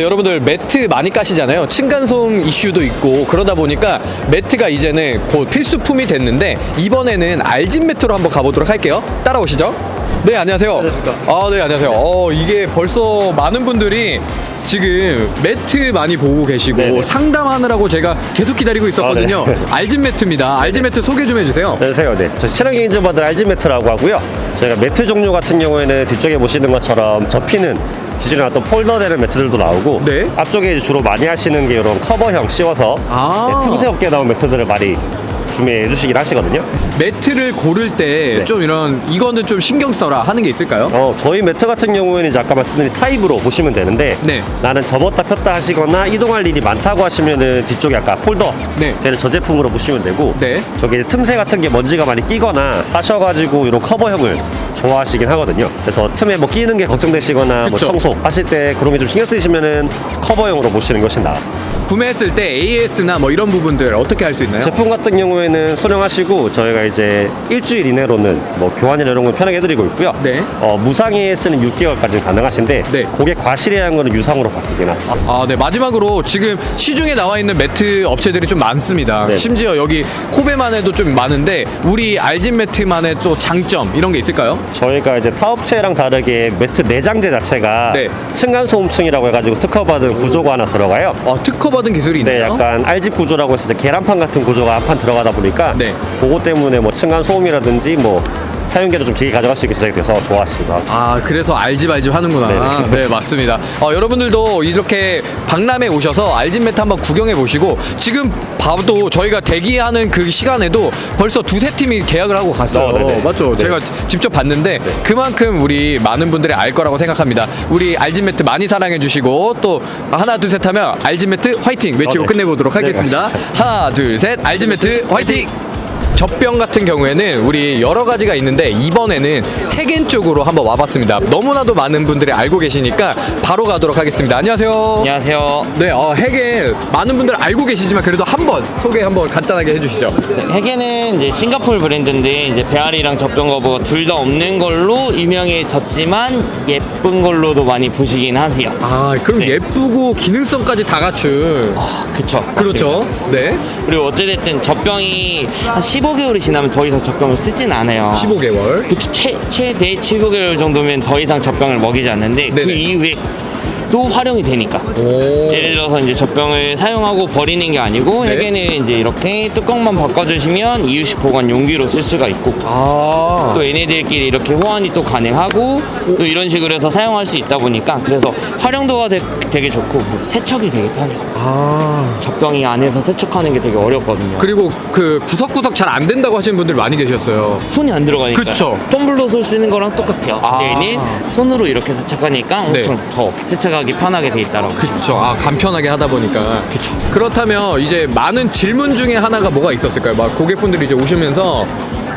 네, 여러분들 매트 많이 까시잖아요. 층간소음 이슈도 있고 그러다 보니까 매트가 이제는 곧 필수품이 됐는데 이번에는 알진 매트로 한번 가보도록 할게요. 따라오시죠. 네, 안녕하세요. 안녕하십니까. 아, 네, 안녕하세요. 어, 이게 벌써 많은 분들이 지금 매트 많이 보고 계시고 네네. 상담하느라고 제가 계속 기다리고 있었거든요. 아, 네. 알진 매트입니다. 알진 매트 소개 좀 해주세요. 안녕하세요. 네. 저 친환경 인증받은 알지 매트라고 하고요. 저희가 매트 종류 같은 경우에는 뒤쪽에 보시는 것처럼 접히는 기존에 나왔던 폴더되는 매트들도 나오고 네. 앞쪽에 주로 많이 하시는 게 이런 커버형 씌워서 아. 네, 틈새 없게 나온 매트들을 많이 구매해 주시긴 하시거든요. 매트를 고를 때 네. 좀 이런 이거는 좀 신경 써라 하는 게 있을까요? 어, 저희 매트 같은 경우에는 이제 아까 말씀드린 타입으로 보시면 되는데 네. 나는 접었다 폈다 하시거나 이동할 일이 많다고 하시면은 뒤쪽에 아까 폴더 네. 되는 저 제품으로 보시면 되고 네. 저기 틈새 같은 게 먼지가 많이 끼거나 하셔가지고 이런 커버형을 좋아하시긴 하거든요. 그래서 틈에 뭐 끼는 게 걱정되시거나 뭐 그쵸. 청소 하실 때 그런 게 좀 신경 쓰이시면은 커버형으로 보시는 것이 나아요. 구매했을 때 AS나 뭐 이런 부분들 어떻게 할 수 있나요? 제품 같은 경우에 는 수령하시고 저희가 이제 일주일 이내로는 뭐 교환이나 이런 걸 편하게 해드리고 있고요. 네. 어, 무상에 쓰는 6개월까지 가능하신데 네. 고객 과실의 거는 유상으로 바뀌긴 하습니다 아, 네. 마지막으로 지금 시중에 나와 있는 매트 업체들이 좀 많습니다. 네. 심지어 여기 코베만 해도 좀 많은데 우리 알진 매트만의 또 장점 이런 게 있을까요? 저희가 이제 타 업체랑 다르게 매트 내장재 자체가 네. 층간소음층이라고 해가지고 특허받은 구조가 하나 들어가요. 어, 특허받은 기술이 네, 있나요? 약간 알집 구조라고 해서 이제 계란판 같은 구조가 앞판 들어가다 보니까 네. 그거 때문에 뭐 층간 소음이라든지 뭐 사용계도 좀 길게 가져갈 수 있게 제작돼서 하고. 아 그래서 알지 말지 하는구나 네네. 네 맞습니다 어, 여러분들도 이렇게 박람회 오셔서 알진 매트 한번 구경해 보시고 지금 봐도 저희가 대기하는 그 시간에도 벌써 두세 팀이 계약을 하고 갔어요 어, 네네. 맞죠 네. 제가 직접 봤는데 그만큼 우리 많은 분들이 알 거라고 생각합니다 우리 알진 매트 많이 사랑해 주시고 또 하나 둘 셋 하면 알진 매트 화이팅 외치고 어, 네. 끝내보도록 네, 하겠습니다 맞습니다. 하나 둘 셋 알진 매트 화이팅 젖병 같은 경우에는 우리 여러 가지가 있는데 이번에는 핵엔 쪽으로 한번 와봤습니다. 너무나도 많은 분들이 알고 계시니까 바로 가도록 하겠습니다. 안녕하세요. 안녕하세요. 네, 어, 핵엔 많은 분들 알고 계시지만 그래도 한번 소개 한번 간단하게 해주시죠. 네, 해게는 이제 싱가포르 브랜드인데 이제 배알이랑 젖병 거부가 둘다 없는 걸로 유명해졌지만 예쁜 걸로도 많이 보시긴 하세요. 아, 그럼 네. 예쁘고 기능성까지 다 갖춘. 아, 그쵸. 그렇죠. 네. 그리고 어찌됐든 젖병이 한 15개월이 지나면 더 이상 젖병을 쓰진 않아요. 15개월. 그쵸. 최, 최대 15개월 정도면 더 이상 젖병을 먹이지 않는데 그 네네. 이후에 또 활용이 되니까. 오. 예를 들어서 이제 젖병을 사용하고 버리는 게 아니고 네. 해게는 이제 이렇게 뚜껑만 바꿔주시면 이유식 보관 용기로 쓸 수가 있고 아. 또 얘네들끼리 이렇게 호환이 또 가능하고 또 이런 식으로 해서 사용할 수 있다 보니까 그래서 활용도가 되, 되게 좋고 세척이 되게 편해요. 아. 젖병이 안에서 세척하는 게 되게 어렵거든요. 그리고 그 구석구석 잘 안 된다고 하시는 분들 많이 계셨어요. 손이 안 들어가니까. 그쵸. 텀블러 손 쓰는 거랑 똑같아요. 아. 얘는 손으로 이렇게 세척하니까 네. 엄청 더 세척하기 편하게 돼 있다라고. 그렇죠. 아 간편하게 하다 보니까. 그쵸. 그렇다면 이제 많은 질문 중에 하나가 뭐가 있었을까요? 막 고객분들이 이제 오시면서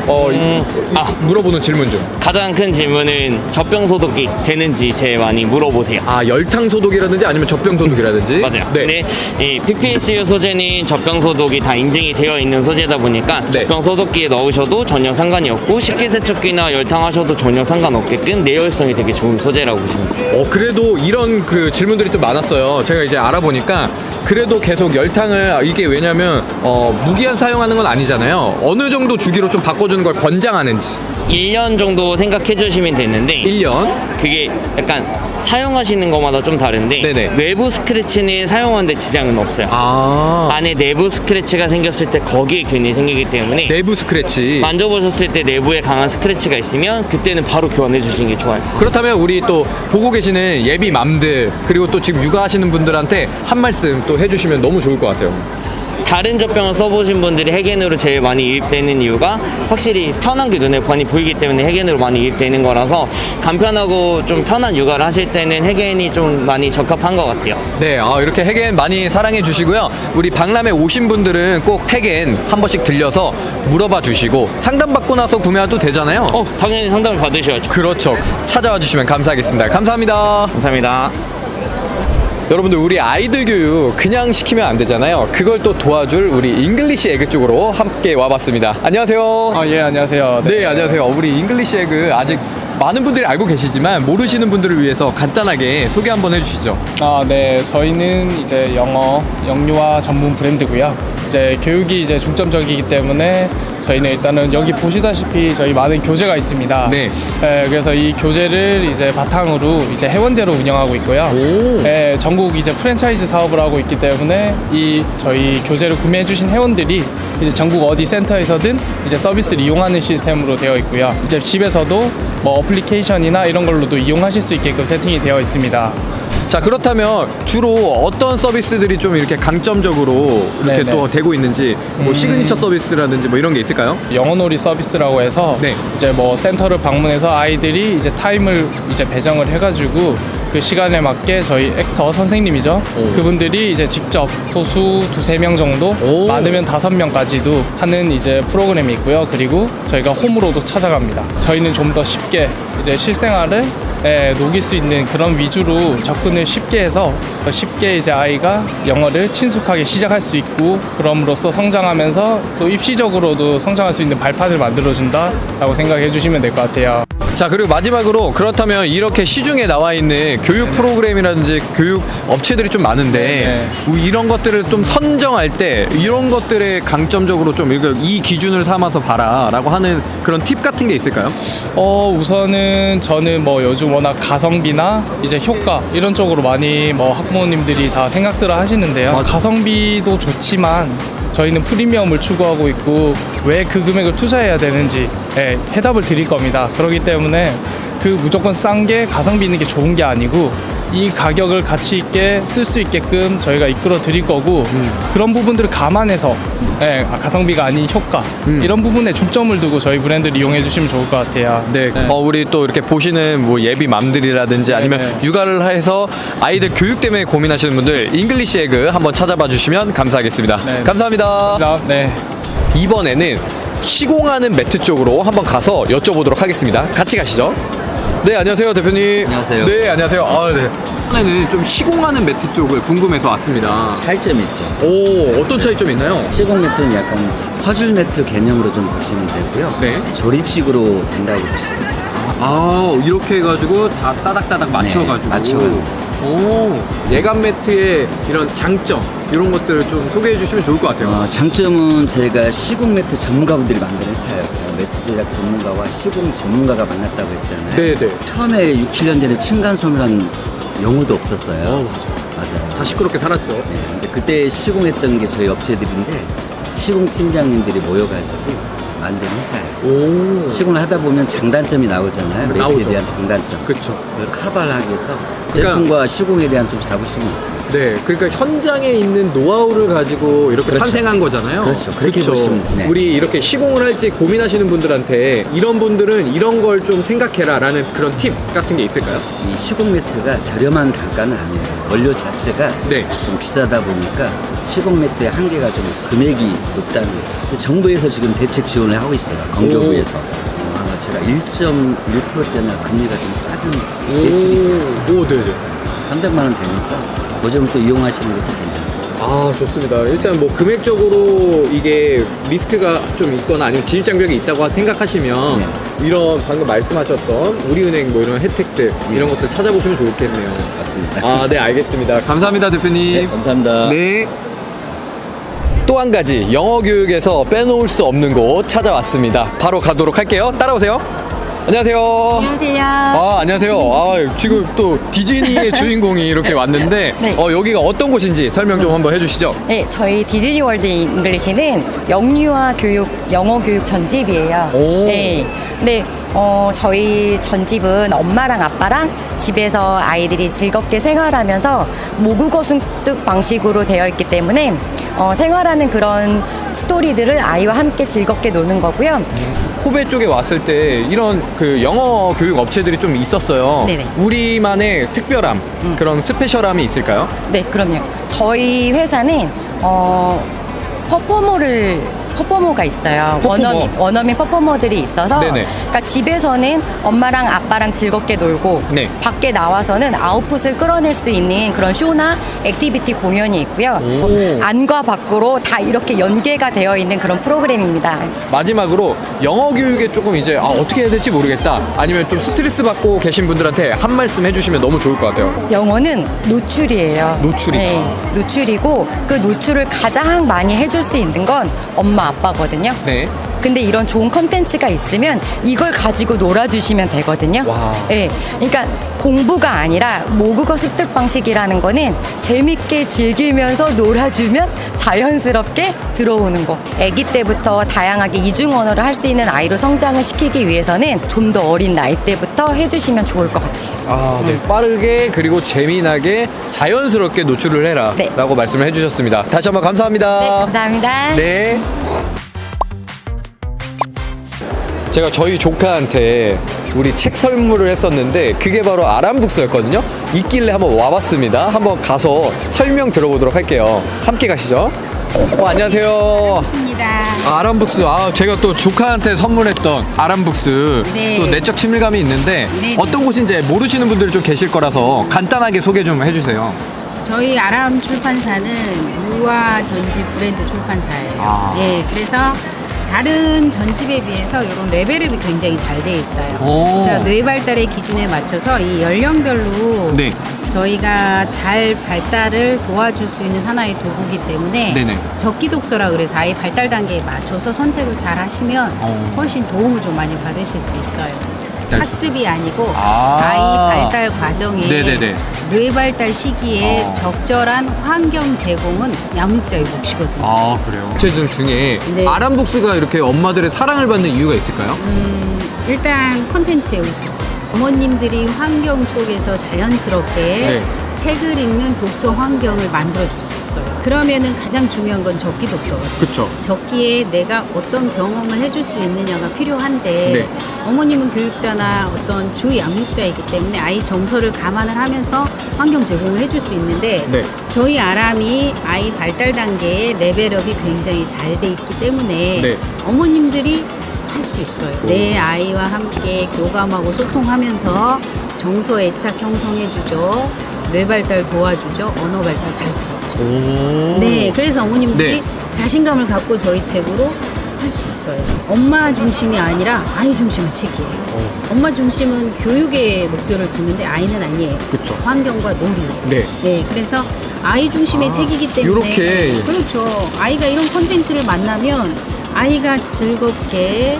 어 이- 음, 아. 물어보는 질문 중. 가장 큰 질문은 젖병 소독이 되는지 제일 많이 물어보세요. 아 열탕 소독이라든지 아니면 젖병 소독이라든지. 맞아요. 네. 근데 이 PPSU 소재는 젖병 소독이 다 인증이 되어 있는 소재다 보니까 네. 젖병 소독기에 넣으셔도 전혀 상관이 없고 식기세척기나 열탕하셔도 전혀 상관없게끔 내열성이 되게 좋은 소재라고 보시면 돼요. 어 그래도 이런 그 질문들이 또 많았어요. 제가 이제 알아보니까 그래도 계속 열탕을 이게 왜냐면 어 무기한 사용하는 건 아니잖아요. 어느 정도 주기로 좀 바꿔 주는 걸 권장하는지. 1년 정도 생각해 주시면 되는데 1년. 그게 약간 사용하시는 것마다 좀 다른데 네네. 외부 스크래치는 사용하는데 지장은 없어요. 아 안에 내부 스크래치가 생겼을 때 거기에 균이 생기기 때문에 내부 스크래치. 만져보셨을 때 내부에 강한 스크래치가 있으면 그때는 바로 교환해 주시는 게 좋아요. 그렇다면 우리 또 보고 계시는 예비 맘들 그리고 또 지금 육아하시는 분들한테 한 말씀 또 해주시면 너무 좋을 것 같아요. 다른 젖병을 써보신 분들이 해겐으로 제일 많이 유입되는 이유가 확실히 편한 게 눈에 많이 보이기 때문에 해겐으로 많이 유입되는 거라서 간편하고 좀 편한 육아를 하실 때는 해겐이 좀 많이 적합한 것 같아요. 네, 어, 이렇게 핵엔 많이 사랑해 주시고요. 우리 박람회 오신 분들은 꼭 핵엔 한 번씩 들려서 물어봐 주시고 상담 받고 나서 구매해도 되잖아요. 어, 당연히 상담을 받으셔야죠. 그렇죠. 찾아와 주시면 감사하겠습니다. 감사합니다. 감사합니다. 여러분들 우리 아이들 교육 그냥 시키면 안 되잖아요. 그걸 또 도와줄 우리 잉글리시 에그 쪽으로 함께 와봤습니다. 안녕하세요. 아, 예, 안녕하세요. 네, 안녕하세요. 우리 잉글리시 에그 아직 많은 분들이 알고 계시지만 모르시는 분들을 위해서 간단하게 소개 한번 해주시죠. 아, 네. 저희는 이제 영어, 영유아 전문 브랜드고요. 이제 교육이 이제 중점적이기 때문에 저희는 일단은 여기 보시다시피 저희 많은 교재가 있습니다. 네. 예, 그래서 이 교재를 이제 바탕으로 이제 회원제로 운영하고 있고요. 오. 예, 전국 이제 프랜차이즈 사업을 하고 있기 때문에 이 저희 교재를 구매해 주신 회원들이 이제 전국 어디 센터에서든 이제 서비스를 이용하는 시스템으로 되어 있고요. 이제 집에서도 뭐 어플리케이션이나 이런 걸로도 이용하실 수 있게끔 세팅이 되어 있습니다. 자 그렇다면 주로 어떤 서비스들이 좀 이렇게 강점적으로 이렇게 네네. 또 되고 있는지 뭐 음. 시그니처 서비스라든지 뭐 이런 게 있을까요? 영어놀이 서비스라고 해서 네. 이제 뭐 센터를 방문해서 아이들이 이제 타임을 이제 배정을 해가지고 그 시간에 맞게 저희 액터 선생님이죠 오. 그분들이 이제 직접 소수 두세 명 정도 오. 많으면 다섯 명까지도 하는 이제 프로그램이 있고요 그리고 저희가 홈으로도 찾아갑니다 저희는 좀 더 쉽게 이제 실생활을 예, 녹일 수 있는 그런 위주로 접근을 쉽게 해서 더 쉽게 이제 아이가 영어를 친숙하게 시작할 수 있고 그럼으로써 성장하면서 또 입시적으로도 성장할 수 있는 발판을 만들어준다라고 생각해 주시면 될 것 같아요. 자 그리고 마지막으로 그렇다면 이렇게 시중에 나와 있는 교육 프로그램이라든지 교육 업체들이 좀 많은데 우- 이런 것들을 좀 선정할 때 이런 것들의 강점적으로 좀 이 기준을 삼아서 봐라라고 하는 그런 팁 같은 게 있을까요? 어 우선은 저는 뭐 요즘 워낙 가성비나 이제 효과 이런 쪽으로 많이 뭐 학부모님들이 다 생각들을 하시는데요. 맞아. 가성비도 좋지만 저희는 프리미엄을 추구하고 있고 왜 그 금액을 투자해야 되는지 예, 해답을 드릴 겁니다. 그렇기 때문에 그 무조건 싼 게 가성비 있는 게 좋은 게 아니고 이 가격을 가치 있게 쓸 수 있게끔 저희가 이끌어 드릴 거고 그런 부분들을 감안해서 예, 아, 가성비가 아닌 효과 음. 이런 부분에 중점을 두고 저희 브랜드를 이용해 주시면 좋을 것 같아요. 네. 어, 우리 또 이렇게 보시는 뭐 예비 맘들이라든지 아니면 네. 육아를 해서 아이들 교육 때문에 고민하시는 분들 잉글리시 에그 한번 찾아봐 주시면 감사하겠습니다. 네. 감사합니다. 그다음, 네. 이번에는 시공하는 매트 쪽으로 한번 가서 여쭤보도록 하겠습니다. 같이 가시죠. 네, 안녕하세요, 대표님. 안녕하세요. 네, 안녕하세요. 아, 네. 이번에는 좀 시공하는 매트 쪽을 궁금해서 왔습니다. 차이점이 있죠. 오, 어떤 차이점이 있나요? 시공 매트는 약간 퍼즐 매트 개념으로 좀 보시면 되고요. 네. 조립식으로 된다고 보시면 돼요. 아, 이렇게 해가지고 다 따닥따닥 맞춰가지고. 맞춰가지고. 오, 예감 매트의 이런 장점, 이런 것들을 좀 소개해 주시면 좋을 것 같아요. 어, 장점은 제가 시공 매트 전문가분들이 만든 회사예요. 어, 매트 제작 전문가와 시공 전문가가 만났다고 했잖아요. 네네. 처음에 6, 7년 전에 층간소음이라는 용어도 없었어요. 어, 맞아요. 다 시끄럽게 살았죠. 네, 근데 그때 시공했던 게 저희 업체들인데 시공 팀장님들이 모여가지고 만든 회사예요. 오. 시공을 하다 보면 장단점이 나오잖아요. 매트에 나오죠. 대한 장단점. 그걸 커버를 하기 위해서 그러니까- 제품과 시공에 대한 좀 자부심이 있습니다. 네, 그러니까 현장에 있는 노하우를 가지고 이렇게 그렇죠. 탄생한 거잖아요. 그렇죠. 그렇게 그쵸? 보시면 돼요. 네. 우리 이렇게 시공을 할지 고민하시는 분들한테 이런 분들은 이런 걸 좀 생각해라라는 그런 팁 같은 게 있을까요? 이 시공 매트가 저렴한 단가는 아니에요. 원료 자체가 네. 좀 비싸다 보니까 시공 매트의 한계가 좀 금액이 높다는 거죠. 정부에서 지금 대책 지원을 하고 있어요. 건교부에서. 어, 아마 제가 1.1%대나 금리가 좀 싸진 대출이 오, 오, 네네. 300만 원 되니까 그 점을 또 이용하시는 것도 괜찮아요. 아, 좋습니다. 일단 뭐 금액적으로 이게 리스크가 좀 있거나 아니면 진입 장벽이 있다고 생각하시면 네. 이런 방금 말씀하셨던 우리은행 뭐 이런 혜택들 이런 것들 찾아보시면 좋겠네요. 맞습니다. 아, 네, 알겠습니다. 감사합니다, 대표님. 네, 감사합니다. 네. 또 한 가지 영어 교육에서 빼놓을 수 없는 곳 찾아왔습니다. 바로 가도록 할게요. 따라오세요. 안녕하세요. 안녕하세요. 아, 안녕하세요. 아, 지금 또 디즈니의 주인공이 이렇게 왔는데 네. 어, 여기가 어떤 곳인지 설명 좀 한번 해주시죠. 네, 저희 디즈니 월드 잉글리시는 영유아 교육, 영어 교육 전집이에요. 오. 네. 근데 어, 저희 전집은 엄마랑 아빠랑 집에서 아이들이 즐겁게 생활하면서 모국어 습득 방식으로 되어 있기 때문에 어, 생활하는 그런 스토리들을 아이와 함께 즐겁게 노는 거고요. 코베 쪽에 왔을 때 이런 그 영어 교육 업체들이 좀 있었어요. 네네. 우리만의 특별함, 음. 그런 스페셜함이 있을까요? 네, 그럼요. 저희 회사는 어, 퍼포머를 퍼포머가 있어요. 퍼포머. 원어민 원어민 퍼포머들이 있어서 네네. 그러니까 집에서는 엄마랑 아빠랑 즐겁게 놀고 네. 밖에 나와서는 아웃풋을 끌어낼 수 있는 그런 쇼나 액티비티 공연이 있고요. 오. 안과 밖으로 다 이렇게 연계가 되어 있는 그런 프로그램입니다. 마지막으로 영어 교육에 조금 이제 아, 어떻게 해야 될지 모르겠다. 아니면 좀 스트레스 받고 계신 분들한테 한 말씀 해주시면 너무 좋을 것 같아요. 영어는 노출이에요. 노출이다. 노출이고 그 노출을 가장 많이 해줄 수 있는 건 엄마 아빠거든요. 네. 근데 이런 좋은 컨텐츠가 있으면 이걸 가지고 놀아주시면 되거든요. 와. 예. 그러니까 공부가 아니라 모국어 습득 방식이라는 거는 재밌게 즐기면서 놀아주면 자연스럽게 들어오는 거. 아기 때부터 다양하게 이중 언어를 할 수 있는 아이로 성장을 시키기 위해서는 좀 더 어린 나이 때부터 해주시면 좋을 것 같아요. 아, 네. 빠르게 그리고 재미나게 자연스럽게 노출을 해라 네. 라고 말씀을 해주셨습니다. 다시 한번 감사합니다. 네, 감사합니다. 네. 제가 저희 조카한테 우리 책 선물을 했었는데 그게 바로 아람북스였거든요. 있길래 한번 와봤습니다. 한번 가서 설명 들어보도록 할게요. 함께 가시죠. 어, 안녕하세요. 입니다. 아, 아람북스. 아, 제가 또 조카한테 선물했던 아람북스. 네. 또 내적 친밀감이 있는데 네. 어떤 곳인지 모르시는 분들이 좀 계실 거라서 간단하게 소개 좀 해주세요. 저희 아람 출판사는 유아 전집 브랜드 출판사예요. 아. 예, 그래서 다른 전집에 비해서 이런 레벨업이 굉장히 잘 돼 있어요. 오. 그래서 뇌 발달의 기준에 맞춰서 이 연령별로 네. 저희가 잘 발달을 도와줄 수 있는 하나의 도구기 때문에 네네. 적기 독서라 그래서 아이 발달 단계에 맞춰서 선택을 잘 하시면 어. 훨씬 도움을 좀 많이 받으실 수 있어요. 학습이 아니고 아. 아. 이 발달 과정에 네네네. 뇌 발달 시기에 어. 적절한 환경 제공은 양육자의 몫이거든요. 아 그래요? 제들 중에 네. 아람북스가 이렇게 엄마들의 사랑을 받는 이유가 있을까요? 음, 일단 컨텐츠에 우수성. 어머님들이 환경 속에서 자연스럽게 네. 책을 읽는 독서 환경을 만들어 줄 수 있어요. 그러면은 가장 중요한 건 적기 독서거든요. 그쵸. 적기에 내가 어떤 경험을 해줄 수 있느냐가 필요한데 네. 어머님은 교육자나 어떤 주 양육자이기 때문에 아이 정서를 감안을 하면서 환경 제공을 해줄 수 있는데 네. 저희 아람이 아이 발달 단계에 레벨업이 굉장히 잘 돼 있기 때문에 네. 어머님들이 할 수 있어요. 내 아이와 함께 교감하고 소통하면서 정서 애착 형성해주죠. 뇌 발달 도와주죠. 언어 발달 가르쳐주죠. 오. 네, 그래서 어머님들이 네. 자신감을 갖고 저희 책으로 할 수 있어요. 엄마 중심이 아니라 아이 중심의 책이에요. 어. 엄마 중심은 교육의 목표를 두는데 아이는 아니에요. 그쵸. 환경과 놀이예요. 네. 네, 그래서 아이 중심의 아, 책이기 때문에 요렇게. 그렇죠. 아이가 이런 콘텐츠를 만나면 아이가 즐겁게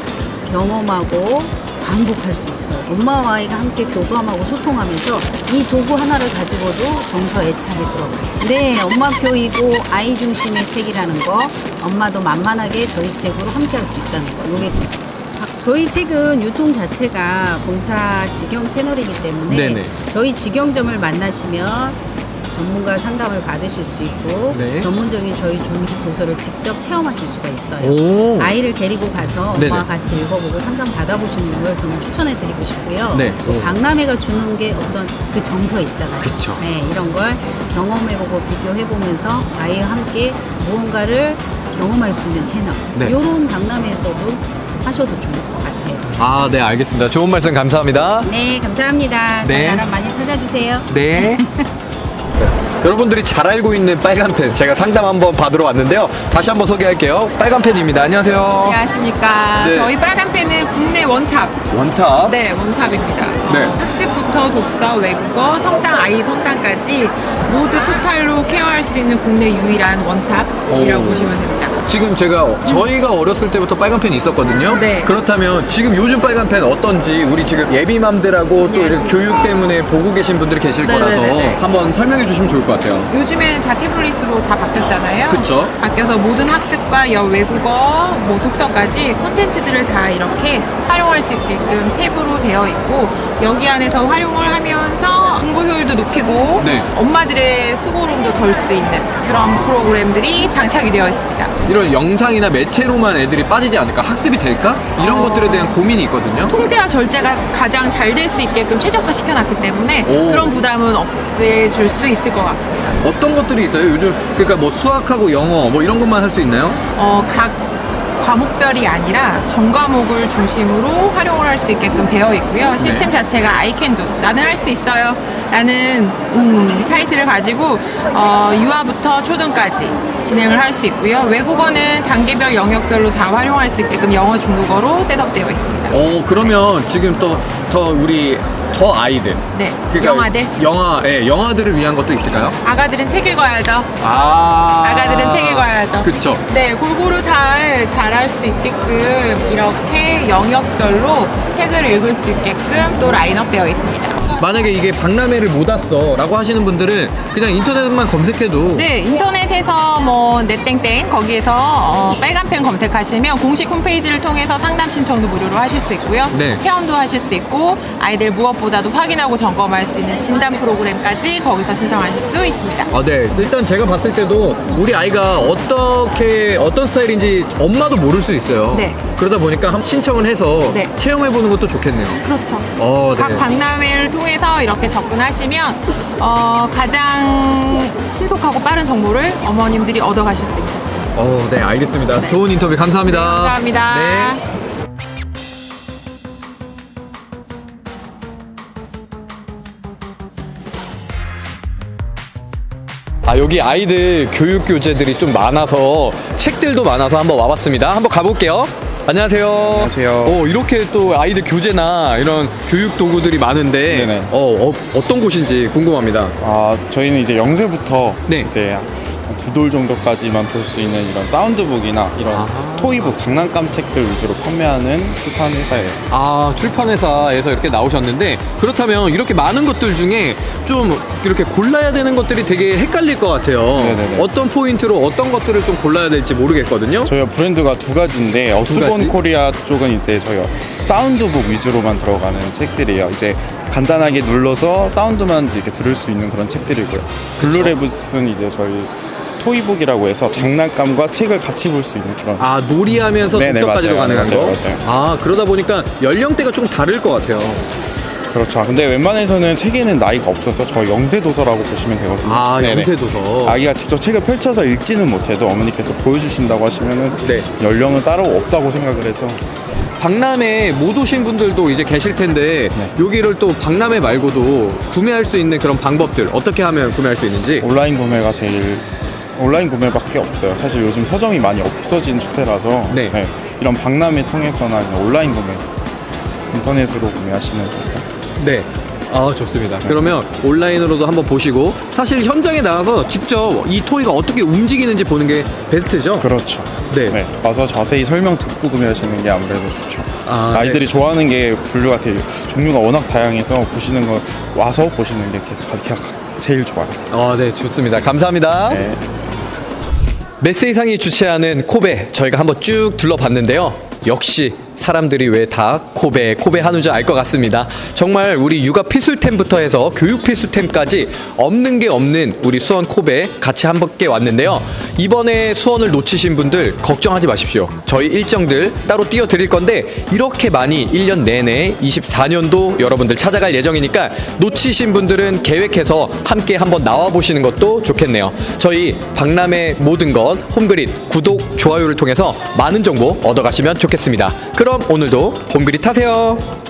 경험하고 반복할 수 있어요. 엄마와 아이가 함께 교감하고 소통하면서 이 도구 하나를 가지고도 정서 애착이 들어가요. 네, 엄마표이고 아이 중심의 책이라는 거, 엄마도 만만하게 저희 책으로 함께 할 수 있다는 거. 요게 저희 책은 유통 자체가 본사 직영 채널이기 때문에 네네. 저희 직영점을 만나시면 전문가 상담을 받으실 수 있고 네. 전문적인 저희 종집 도서를 직접 체험하실 수가 있어요. 오. 아이를 데리고 가서 네네. 엄마와 같이 읽어보고 상담 받아보시는 걸 저는 추천해 드리고 싶고요. 네. 또 박람회가 주는 게 어떤 그 정서 있잖아요. 그쵸. 네, 이런 걸 경험해보고 비교해보면서 아이와 함께 무언가를 경험할 수 있는 채널. 네. 이런 박람회에서도 하셔도 좋을 것 같아요. 아, 네, 알겠습니다. 좋은 말씀 감사합니다. 네, 감사합니다. 네. 저희 나라 많이 찾아주세요. 네. 여러분들이 잘 알고 있는 빨간 펜 제가 상담 한번 받으러 왔는데요. 다시 한번 소개할게요. 빨간 펜입니다. 안녕하세요. 안녕하십니까. 네. 저희 빨간 펜은 국내 원탑. 원탑. 네, 원탑입니다. 어, 네. 학습부터 독서, 외국어, 성장, 아이 성장까지 모두 토탈로 케어할 수 있는 국내 유일한 원탑이라고 오. 보시면 됩니다. 지금 제가 저희가 어렸을 때부터 빨간 펜이 있었거든요. 네. 그렇다면 지금 요즘 빨간 펜 어떤지 우리 지금 예비맘들하고 또 네. 이렇게 교육 때문에 보고 계신 분들이 계실 네, 거라서 네, 네, 네. 한번 설명해 주시면 좋을 것 같아요. 요즘에는 다 태블릿으로 다 바뀌었잖아요. 그쵸. 바뀌어서 모든 학습과 여 외국어, 뭐 독서까지 콘텐츠들을 다 이렇게 활용할 수 있게끔 탭으로 되어 있고 여기 안에서 활용을 하면서 공부 효율도 높이고 네. 엄마들의 수고로움도 덜 수 있는 그런 프로그램들이 장착이 되어 있습니다. 이런 영상이나 매체로만 애들이 빠지지 않을까? 학습이 될까? 이런 어. 것들에 대한 고민이 있거든요. 통제와 절제가 가장 잘 될 수 있게끔 최적화 시켜놨기 때문에 오. 그런 부담은 없애줄 수 있을 것 같습니다. 어떤 것들이 있어요? 요즘 그러니까 뭐 수학하고 영어 뭐 이런 것만 할 수 있나요? 어, 각 과목별이 아니라 전 과목을 중심으로 활용을 할 수 있게끔 되어 있고요. 시스템 자체가 I can do, 나는 할 수 있어요. 라는 음, 타이틀을 가지고 어, 유아부터 초등까지 진행을 할 수 있고요. 외국어는 단계별 영역별로 다 활용할 수 있게끔 영어, 중국어로 셋업되어 있습니다. 어 그러면 지금 또 더 우리 더 아이들 네, 그러니까 영아들. 영아 예, 영아들을 위한 것도 있을까요? 아가들은 책 읽어야죠. 아 아가들은 책 읽어야죠. 그쵸 네, 골고루 잘 잘할 수 있게끔 이렇게 영역별로 책을 읽을 수 있게끔 또 라인업 되어 있습니다. 만약에 이게 박람회를 못 왔어 라고 하시는 분들은 그냥 인터넷만 검색해도 네, 인터넷에서 뭐 넷땡땡 거기에서 어, 빨간 펜 검색하시면 공식 홈페이지를 통해서 상담 신청도 무료로 하실 수 있고요. 네. 체험도 하실 수 있고 아이들 무엇보다도 확인하고 점검할 수 있는 진단 프로그램까지 거기서 신청하실 수 있습니다. 아, 네. 일단 제가 봤을 때도 우리 아이가 어떻게 어떤 스타일인지 엄마도 모를 수 있어요. 네. 그러다 보니까 한번 신청을 해서 네. 체험해 보는 것도 좋겠네요. 그렇죠. 어, 네. 각 박람회를 통해서 이렇게 접근하시면 어, 가장 신속하고 빠른 정보를 어머님들이 얻어가실 수 있으시죠. 어, 네, 알겠습니다. 좋은 인터뷰 감사합니다. 감사합니다. 네. 아 여기 아이들 교육 교재들이 좀 많아서 책들도 많아서 한번 와봤습니다. 한번 가볼게요. 안녕하세요. 안녕하세요. 어 이렇게 또 아이들 교재나 이런 교육 도구들이 많은데 네네. 어, 어 어떤 곳인지 궁금합니다. 아, 저희는 이제 영세부터 네. 이제 두 돌 정도까지만 볼 수 있는 이런 사운드북이나 이런 아하. 토이북 장난감 책들 위주로 판매하는 출판 회사예요. 아 출판회사에서 이렇게 나오셨는데 그렇다면 이렇게 많은 것들 중에 좀 이렇게 골라야 되는 것들이 되게 헷갈릴 것 같아요. 네네네. 어떤 포인트로 어떤 것들을 좀 골라야 될지 모르겠거든요. 저희가 브랜드가 두 가지인데 가지? 어스본 코리아 쪽은 이제 저희가 사운드북 위주로만 들어가는 책들이에요. 이제 간단하게 눌러서 사운드만 이렇게 들을 수 있는 그런 책들이고요. 블루레붓은 이제 저희 토이북이라고 해서 장난감과 책을 같이 볼 수 있는 그런 아 놀이하면서 네네, 독서까지도 맞아요. 가능한 맞아요, 거. 맞아요. 아 그러다 보니까 연령대가 좀 다를 것 같아요. 그렇죠. 근데 웬만해서는 책에는 나이가 없어서 저희 영세 도서라고 보시면 되거든요. 아 네네. 영세 도서. 아기가 직접 책을 펼쳐서 읽지는 못해도 어머니께서 보여주신다고 하시면은 네. 연령은 따로 없다고 생각을 해서 박람회 못 오신 분들도 이제 계실 텐데 네. 여기를 또 박람회 말고도 구매할 수 있는 그런 방법들 어떻게 하면 구매할 수 있는지. 온라인 구매가 제일 온라인 구매밖에 없어요. 사실 요즘 서점이 많이 없어진 추세라서 네. 이런 박람회 통해서나 아니면 온라인 구매 인터넷으로 구매하시면 됩니다. 네. 아 좋습니다. 그러면 온라인으로도 한번 보시고 사실 현장에 나가서 직접 이 토이가 어떻게 움직이는지 보는 게 베스트죠. 그렇죠. 네. 와서 자세히 설명 듣고 구매하시는 게 아무래도 좋죠. 아, 네. 아이들이 좋아하는 게 분류가 되게 종류가 워낙 다양해서 보시는 거 와서 보시는 게 제일 좋아요. 아, 네, 좋습니다. 감사합니다. 네. 메스 이상이 주최하는 코베 저희가 한번 쭉 둘러봤는데요. 역시 사람들이 왜 다 코베 코베 하는 줄알것 같습니다. 정말 우리 육아 필수템부터 해서 교육 필수템까지 없는 게 없는 우리 수원 코베 같이 함께 왔는데요. 이번에 수원을 놓치신 분들 걱정하지 마십시오. 저희 일정들 따로 띄워 드릴 건데 이렇게 많이 1년 내내 24년도 여러분들 찾아갈 예정이니까 놓치신 분들은 계획해서 함께 한번 나와 보시는 것도 좋겠네요. 저희 박람회 모든 것 홈그릿 구독 좋아요를 통해서 많은 정보 얻어가시면 좋겠습니다. 그럼 오늘도 홈그릿 타세요.